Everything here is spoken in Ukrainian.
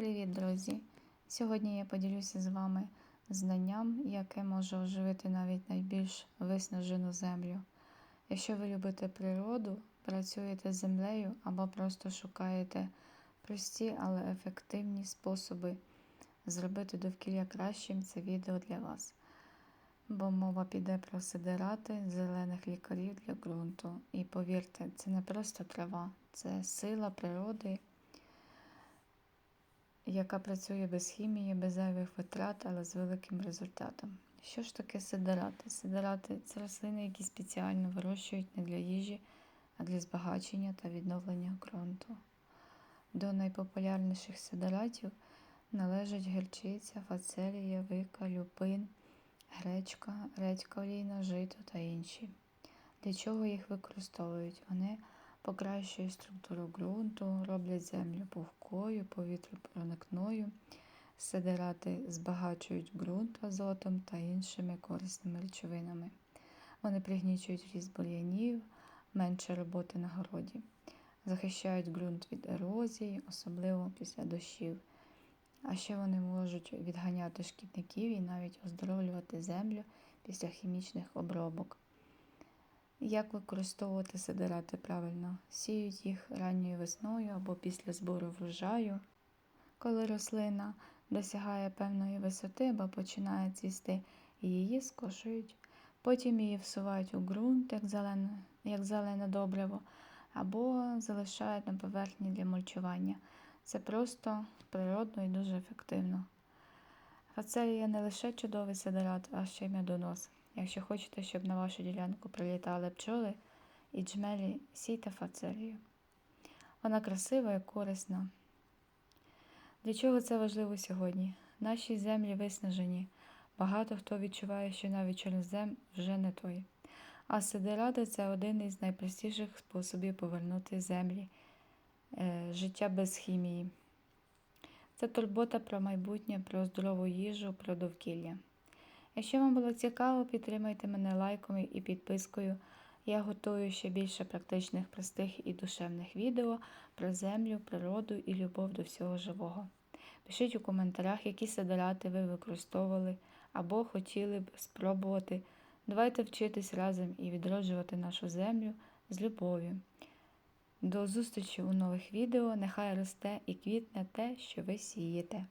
Привіт, друзі! Сьогодні я поділюся з вами знанням, яке може оживити навіть найбільш виснажену землю. Якщо ви любите природу, працюєте з землею або просто шукаєте прості, але ефективні способи зробити довкілля кращим, це відео для вас. Бо мова піде про сидирати зелених лікарів для ґрунту. І повірте, це не просто трава, це сила природи яка працює без хімії, без зайвих витрат, але з великим результатом. Що ж таке сидирати? Сидирати це рослини, які спеціально вирощують не для їжі, а для збагачення та відновлення ґрунту. До найпопулярніших сидиратів належать гірчиця, фацелія, вика, люпин, гречка, редька олійна, жито та інші. Для чого їх використовують? Вони покращують структуру ґрунту, роблять землю пухкою, повітропроникною, сидирати збагачують ґрунт азотом та іншими корисними речовинами. Вони пригнічують ріст бур'янів, менше роботи на городі, захищають ґрунт від ерозії, особливо після дощів. А ще вони можуть відганяти шкідників і навіть оздоровлювати землю після хімічних обробок. Як використовувати сидирати правильно? Сіють їх ранньою весною або після збору врожаю, коли рослина досягає певної висоти або починає цвісти, її скошують. Потім її всувають у ґрунт, як зелене, як зелене добриво, або залишають на поверхні для мульчування. Це просто природно і дуже ефективно. Фацелія не лише чудовий сидират, а ще й медонос. Якщо хочете, щоб на вашу ділянку прилітали пчоли і джмелі, сійте фацелію. Вона красива і корисна. Для чого це важливо сьогодні? Наші землі виснажені. Багато хто відчуває, що навіть чорнозем вже не той. А сидирати це один із найпростіших способів повернути землі, е, життя без хімії. Це турбота про майбутнє, про здорову їжу, про довкілля. Якщо вам було цікаво, підтримайте мене лайком і підпискою. Я готую ще більше практичних, простих і душевних відео про землю, природу і любов до всього живого. Пишіть у коментарях, які сидорати ви використовували або хотіли б спробувати. Давайте вчитись разом і відроджувати нашу землю з любов'ю. До зустрічі у нових відео. Нехай росте і квітне те, що ви сієте.